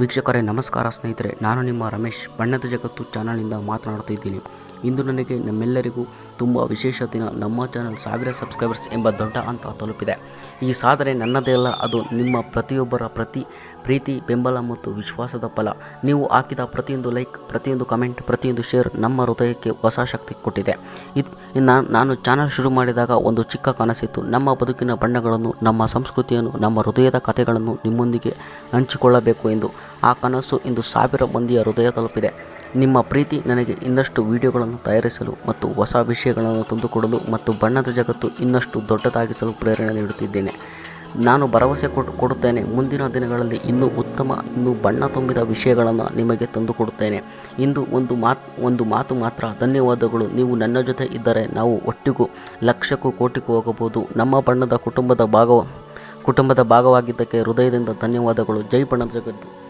ವೀಕ್ಷಕರೇ ನಮಸ್ಕಾರ ಸ್ನೇಹಿತರೆ. ನಾನು ನಿಮ್ಮ ರಮೇಶ್. ಬಣ್ಣದ ಜಗತ್ತು ಚಾನಲ್ನಿಂದ ಮಾತನಾಡುತ್ತಿದ್ದೀನಿ ಇಂದು ನನಗೆ ನಮ್ಮೆಲ್ಲರಿಗೂ ತುಂಬ ವಿಶೇಷ ದಿನ. ನಮ್ಮ ಚಾನಲ್ ಸಾವಿರ ಸಬ್ಸ್ಕ್ರೈಬರ್ಸ್ ಎಂಬ ದೊಡ್ಡ ಹಂತ ತಲುಪಿದೆ. ಈ ಸಾಧನೆ ನನ್ನದೇ ಅಲ್ಲ, ಅದು ನಿಮ್ಮ ಪ್ರತಿಯೊಬ್ಬರ ಪ್ರತಿ ಪ್ರೀತಿ, ಬೆಂಬಲ ಮತ್ತು ವಿಶ್ವಾಸದ ಫಲ. ನೀವು ಹಾಕಿದ ಪ್ರತಿಯೊಂದು ಲೈಕ್, ಪ್ರತಿಯೊಂದು ಕಮೆಂಟ್, ಪ್ರತಿಯೊಂದು ಶೇರ್ ನಮ್ಮ ಹೃದಯಕ್ಕೆ ಹೊಸ ಶಕ್ತಿ ಕೊಟ್ಟಿದೆ. ಇದು ನಾನು ನಾನು ಚಾನಲ್ ಶುರು ಮಾಡಿದಾಗ ಒಂದು ಚಿಕ್ಕ ಕನಸಿತ್ತು. ನಮ್ಮ ಬದುಕಿನ ಬಣ್ಣಗಳನ್ನು, ನಮ್ಮ ಸಂಸ್ಕೃತಿಯನ್ನು, ನಮ್ಮ ಹೃದಯದ ಕಥೆಗಳನ್ನು ನಿಮ್ಮೊಂದಿಗೆ ಹಂಚಿಕೊಳ್ಳಬೇಕು ಎಂದು. ಆ ಕನಸು ಇಂದು ಸಾವಿರ ಮಂದಿಯ ಹೃದಯ ತಲುಪಿದೆ. ನಿಮ್ಮ ಪ್ರೀತಿ ನನಗೆ ಇನ್ನಷ್ಟು ವಿಡಿಯೋಗಳನ್ನು ತಯಾರಿಸಲು ಮತ್ತು ಹೊಸ ವಿಷಯಗಳನ್ನು ತಂದುಕೊಡಲು ಮತ್ತು ಬಣ್ಣದ ಜಗತ್ತು ಇನ್ನಷ್ಟು ದೊಡ್ಡದಾಗಿಸಲು ಪ್ರೇರಣೆ ನೀಡುತ್ತಿದ್ದೇನೆ. ನಾನು ಭರವಸೆ ಕೊಟ್ಟು ಕೊಡುತ್ತೇನೆ. ಮುಂದಿನ ದಿನಗಳಲ್ಲಿ ಇನ್ನೂ ಉತ್ತಮ, ಇನ್ನೂ ಬಣ್ಣ ತುಂಬಿದ ವಿಷಯಗಳನ್ನು ನಿಮಗೆ ತಂದುಕೊಡುತ್ತೇನೆ. ಇಂದು ಒಂದು ಮಾತು ಒಂದು ಮಾತು ಮಾತ್ರ. ಧನ್ಯವಾದಗಳು. ನೀವು ನನ್ನ ಜೊತೆ ಇದ್ದರೆ ನಾವು ಒಟ್ಟಿಗೂ ಲಕ್ಷಕ್ಕೂ ಕೋಟಿಗೂ ಹೋಗಬಹುದು. ನಮ್ಮ ಬಣ್ಣದ ಕುಟುಂಬದ ಭಾಗ ಕುಟುಂಬದ ಭಾಗವಾಗಿದ್ದಕ್ಕೆ ಹೃದಯದಿಂದ ಧನ್ಯವಾದಗಳು. ಜೈ ಬಣ್ಣದ ಜಗತ್ತು.